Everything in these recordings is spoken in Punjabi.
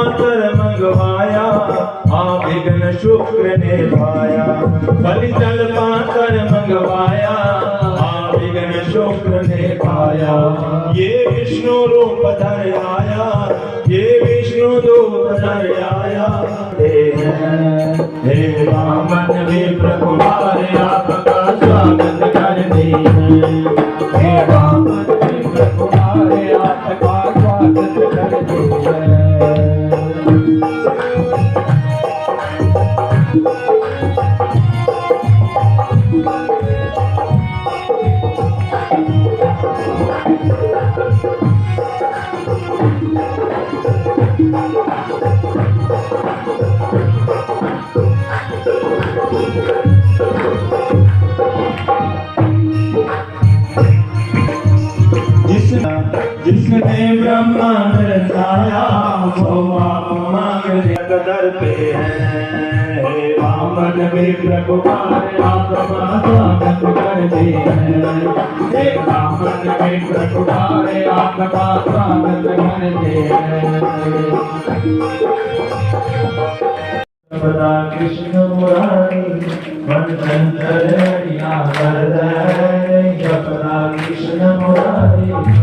कर मंगवाया आप शुक्र ने भाया बलि जल पाकर मंगवाया आप शुक्र ने भाया ये विष्णु रूप धर आया, ये विष्णु रूप धर आया। हे हे रामन भी प्रभु आपका स्वागत कर दी है। Bye. भी प्रभु हमारे आपका स्वागत करते हैं हे वामन भी प्रभु हमारे आपका स्वागत करते हैं सदा कृष्ण मुरारी मन चंचल हरिया वरदाय जपदा कृष्ण मुरारी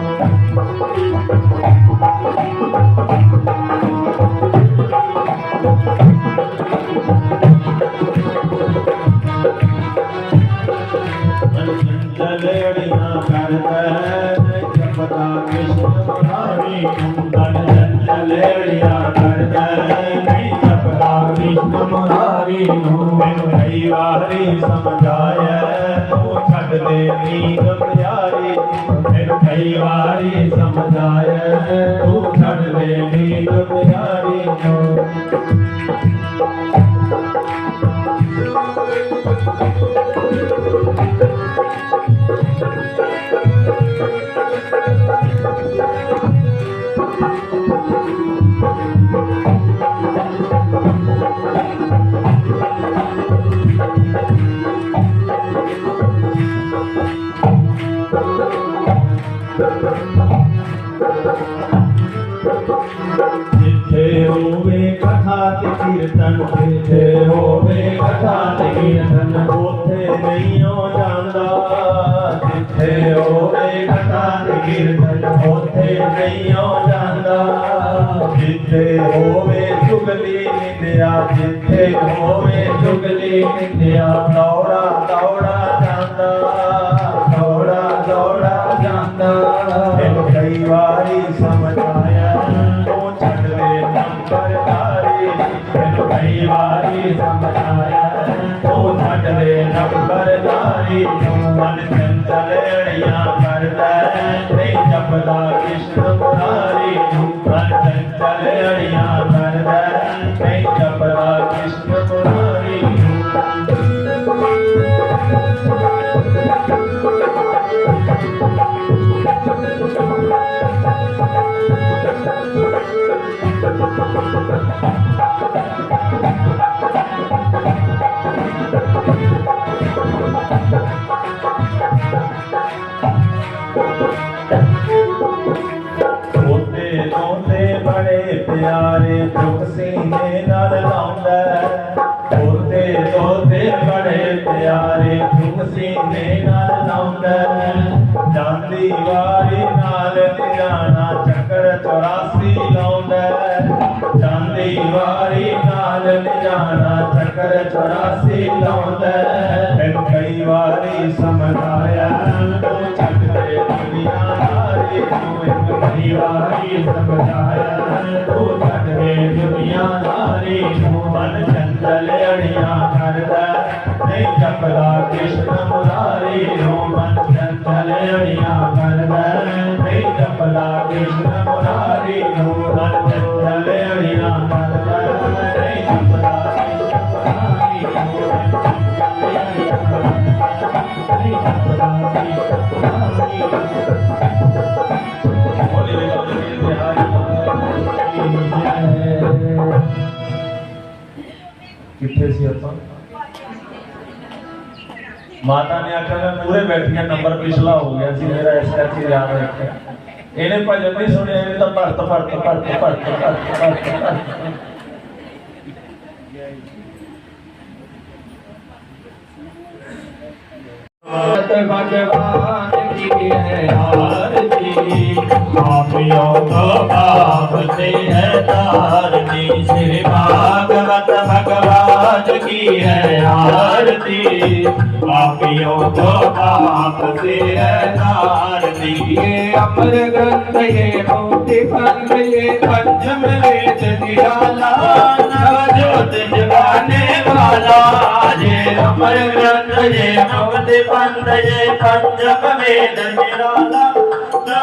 ਨੂੰ ਮੈਨੂੰ ਕਈ ਵਾਰੀ ਸਮਝਾਇਆ ਤੂੰ ਛੱਡ ਦੇ ਨੀਂਦ ਪਿਆਰੀ ਮੈਨੂੰ ਕਈ ਵਾਰੀ ਸਮਝਾਇਆ ਤੂੰ ਛੱਡ ਦੇ ਨੀਂਦ ਪਿਆਰੀ। ਨੂੰ ਕਥਾ ਤੇ ਨਹੀਂ ਹੋ ਜਾਂਦਾ, ਜਿੱਥੇ ਹੋਵੇ ਕਥਾ ਕੀਰਤਨ ਉੱਥੇ ਨਹੀਂ ਹੋ ਜਾਂਦਾ, ਜਿੱਥੇ ਹੋਵੇ ਸੁਗਲੀ ਨਿੰਦਿਆ, ਜਿੱਥੇ ਨੰਬਰਦਾਰੀ ਤੂੰ ਮਨ ਚੰਚਲ ਅੜੀਆਂ ਕਰਦਾ ਨਹੀਂ ਜਪਦਾ ਕ੍ਰਿਸ਼ਨ ਤੋਤੇ ਤੋਤੇ ਬੜੇ ਪਿਆਰੇ ਦੁੱਖ ਸੀਨੇ ਨਾਲ ਲਾਉਂਦਾ ਤੋਤੇ ਤੋਤੇ ਬੜੇ ਪਿਆਰੇ ਦੁੱਖ ਸੀਨੇ ਨਾਲ ਲਾਉਂਦਾ ਜਾਂਦੀ ਵਾਰੀ ਨਾਲ ਨਿਜਾਣਾ ਚੱਕਰ 84 ਲਾਉਂਦਾ ਜਾਂਦੀ ਵਾਰੀ ਨਾਲ ਨਿਜਾਣਾ ਚੱਕਰ 84 ਲਾਉਂਦਾ ਕਈ ਵਾਰੀ ਸਮਝ ਇੱਕ ਸਮਝਾਇਆ ਤੂੰ ਛੱਡ ਦੁਨੀਆ ਦਾਰੀ ਨੂੰ ਮਨ ਚੰਚਲ ਅੜੀਆਂ ਕਰਦਾ ਨਹੀਂ ਜਪਦਾ ਕ੍ਰਿਸ਼ਨ ਮੁਰਾਰੀ ਨੂੰ ਮਨ ਚੰਚਲ ਅੜੀਆਂ ਕਰਦਾ ਨਹੀਂ ਜਪਦਾ ਕ੍ਰਿਸ਼ਨ ਮੁਰਾਰੀ ਨੂੰ ਮਨ ਚੰਚਲ ਅੜੀਆਂ ਕਰਦਾ ਨਹੀਂ ਜਪਦਾ ਕ੍ਰਿਸ਼ਨ ਮੁਰਾਰੀ ਨੂੰ ਮਨ ਚੰਚਲ ਅੜੀਆਂ ਕਰਦਾ ਬੋਲੇ ਕਿੱਥੇ ਮਾਤਾ ਨੇ ਆਖਿਆ ਮੈਂ ਪੂਰੇ ਬੈਠੀਆਂ, ਨੰਬਰ ਪਿਛਲਾ ਹੋ ਗਿਆ ਸੀ, ਮੇਰਾ ਇਸ ਕਰਕੇ ਯਾਦ ਰੱਖਿਆ। ਇਹਨੇ ਭਜਨ ਨਹੀਂ ਸੁਣਿਆ, ਇਹਨੇ ਤਾਂ ਭਰਤ ਭਰਤ ਭਰਤ ਭਰਤ ਭਰਤ ਭਰਤ ਭਗਵਾਨ ਕੀ ਹੈ ਆਰਤੀ ਆਪਿਓ ਕੋ ਬਾਪ ਤੇ ਹੈ। श्री भागवत भगवान की है आरती पापियों को पाप से तारती ये अमर ग्रंथ ये मोति पंथ ये पंचम वेद निराला नवजोत जगाने वाला ये अमर ग्रंथ ये मोति पंथ ये पंचम वेद निराला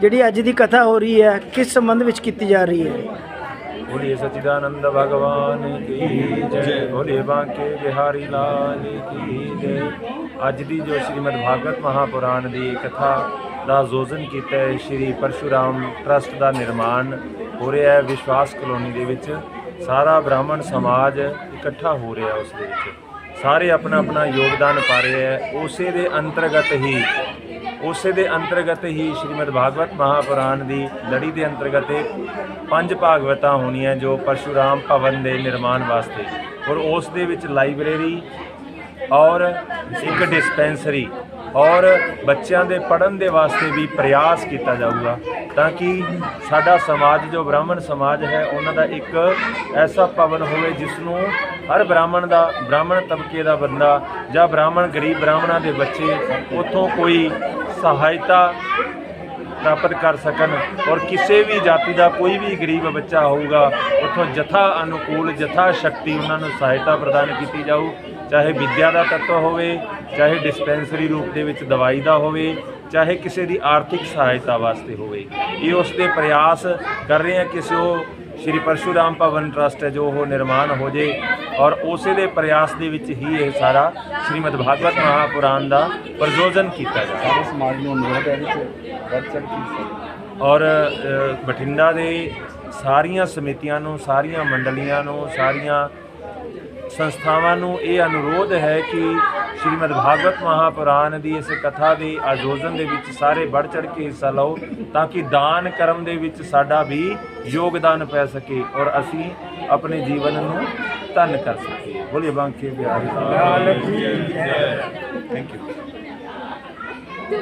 ਜਿਹੜੀ ਅੱਜ ਦੀ ਕਥਾ ਹੋ ਰਹੀ ਹੈ ਕਿਸ ਸੰਬੰਧ ਵਿੱਚ ਕੀਤੀ ਜਾ ਰਹੀ ਹੈ बोलिए सच्चिदानंद भगवान की जय बोलिए बांके बिहारी लाल की जय ਅੱਜ ਦੀ ਜੋ ਸ਼੍ਰੀਮਦ ਭਾਗਵਤ ਮਹਾਪੁਰਾਣ ਦੀ ਕਥਾ ਦਾ ਆਯੋਜਨ ਕੀਤਾ ਹੈ ਸ਼੍ਰੀ ਪਰਸ਼ੁਰਾਮ ਟਰਸਟ ਦਾ ਨਿਰਮਾਣ ਹੋ ਰਿਹਾ ਹੈ ਵਿਸ਼ਵਾਸ ਕਲੋਨੀ ਦੇ ਵਿੱਚ ਸਾਰਾ ਬ੍ਰਾਹਮਣ ਸਮਾਜ ਇਕੱਠਾ ਹੋ ਰਿਹਾ ਉਸ ਦੇ ਵਿੱਚ ਸਾਰੇ ਆਪਣਾ ਆਪਣਾ ਯੋਗਦਾਨ ਪਾ ਰਹੇ ਹੈ ਉਸੇ ਦੇ ਅੰਤਰਗਤ ਹੀ ਉਸੇ ਦੇ ਅੰਤਰਗਤ ਹੀ ਸ਼੍ਰੀਮਦ ਭਾਗਵਤ ਮਹਾਪੁਰਾਣ ਦੀ ਲੜੀ ਦੇ ਅੰਤਰਗਤ ਪੰਜ ਭਾਗਵਤਾਂ ਹੋਣੀਆਂ ਜੋ ਪਰਸ਼ੁਰਾਮ ਭਵਨ ਦੇ ਨਿਰਮਾਣ ਵਾਸਤੇ ਔਰ ਉਸ ਦੇ ਵਿੱਚ ਲਾਇਬ੍ਰੇਰੀ ਔਰ ਇੱਕ ਡਿਸਪੈਂਸਰੀ ਔਰ ਬੱਚਿਆਂ ਦੇ ਪੜ੍ਹਨ ਦੇ ਵਾਸਤੇ ਵੀ ਪ੍ਰਯਾਸ ਕੀਤਾ ਜਾਊਗਾ ਤਾਂ ਕਿ ਸਾਡਾ ਸਮਾਜ, ਜੋ ਬ੍ਰਾਹਮਣ ਸਮਾਜ ਹੈ, ਉਹਨਾਂ ਦਾ ਇੱਕ ਐਸਾ ਭਵਨ ਹੋਵੇ ਜਿਸ ਨੂੰ ਹਰ ਬ੍ਰਾਹਮਣ ਦਾ, ਬ੍ਰਾਹਮਣ ਤਬਕੇ ਦਾ ਬੰਦਾ ਜਾਂ ਬ੍ਰਾਹਮਣ, ਗਰੀਬ ਬ੍ਰਾਹਮਣਾਂ ਦੇ ਬੱਚੇ ਉੱਥੋਂ ਕੋਈ ਸਹਾਇਤਾ ਪ੍ਰਾਪਤ ਕਰ ਸਕਣ ਔਰ ਕਿਸੇ ਵੀ ਜਾਤੀ ਦਾ ਕੋਈ ਵੀ ਗਰੀਬ ਬੱਚਾ ਹੋਊਗਾ, ਉੱਥੋਂ ਜਥਾ ਅਨੁਕੂਲ, ਜਥਾ ਸ਼ਕਤੀ ਉਹਨਾਂ ਨੂੰ ਸਹਾਇਤਾ ਪ੍ਰਦਾਨ ਕੀਤੀ ਜਾਊ। ਚਾਹੇ ਵਿੱਦਿਆ ਦਾ ਤੱਤ ਹੋਵੇ, ਚਾਹੇ ਡਿਸਪੈਂਸਰੀ ਰੂਪ ਦੇ ਵਿੱਚ ਦਵਾਈ ਦਾ ਹੋਵੇ, ਚਾਹੇ ਕਿਸੇ ਦੀ ਆਰਥਿਕ ਸਹਾਇਤਾ ਵਾਸਤੇ ਹੋਵੇ। ਇਹ ਉਸ ਦੇ ਪ੍ਰਯਾਸ ਕਰ ਰਹੇ ਹਾਂ ਕਿਸੇ ਉਹ ਸ਼੍ਰੀ ਪਰਸ਼ੁਰਾਮ ਭਵਨ ਟਰਸਟ ਹੈ ਜੋ ਉਹ ਨਿਰਮਾਣ ਹੋ ਜੇ ਔਰ ਉਸੇ ਦੇ ਪ੍ਰਯਾਸ ਦੇ ਵਿੱਚ ਹੀ ਇਹ ਸਾਰਾ ਸ਼੍ਰੀਮਦ ਭਾਗਵਤ ਮਹਾਪੁਰਾਣ ਦਾ ਪ੍ਰਯੋਜਨ ਕੀਤਾ ਜਾ ਰਿਹਾ ਸਮਾਜ ਨੂੰ ਅਨੁਰੋਧ ਹੈ ਵਿੱਚ ਚੜ੍ਹ ਕੇ ਔਰ ਬਠਿੰਡਾ ਦੇ ਸਾਰੀਆਂ ਸਮਿਤੀਆਂ ਨੂੰ ਸਾਰੀਆਂ ਮੰਡਲੀਆਂ ਨੂੰ ਸਾਰੀਆਂ ਸੰਸਥਾਵਾਂ ਨੂੰ ਇਹ ਅਨੁਰੋਧ ਹੈ ਕਿ ਸ਼੍ਰੀਮਦ ਭਾਗਵਤ ਮਹਾਪੁਰਾਣ ਦੀ ਇਸ ਕਥਾ ਦੇ ਆਯੋਜਨ ਦੇ ਵਿੱਚ ਸਾਰੇ ਵੱਧ ਚੜ ਕੇ ਹਿੱਸਾ ਲਓ ਤਾਂ ਕਿ ਦਾਨ ਕਰਮ ਦੇ ਵਿੱਚ ਸਾਡਾ ਵੀ ਯੋਗਦਾਨ ਪੈ ਸਕੇ ਔਰ ਅਸੀਂ ਆਪਣੇ ਜੀਵਨ ਨੂੰ ਧਨ ਕਰ ਸਕੀਏ। ਬੋਲੀਏ ਬਾਂਕੇ ਬਿਹਾਰੀ ਥੈਂਕ ਯੂ ਤੇ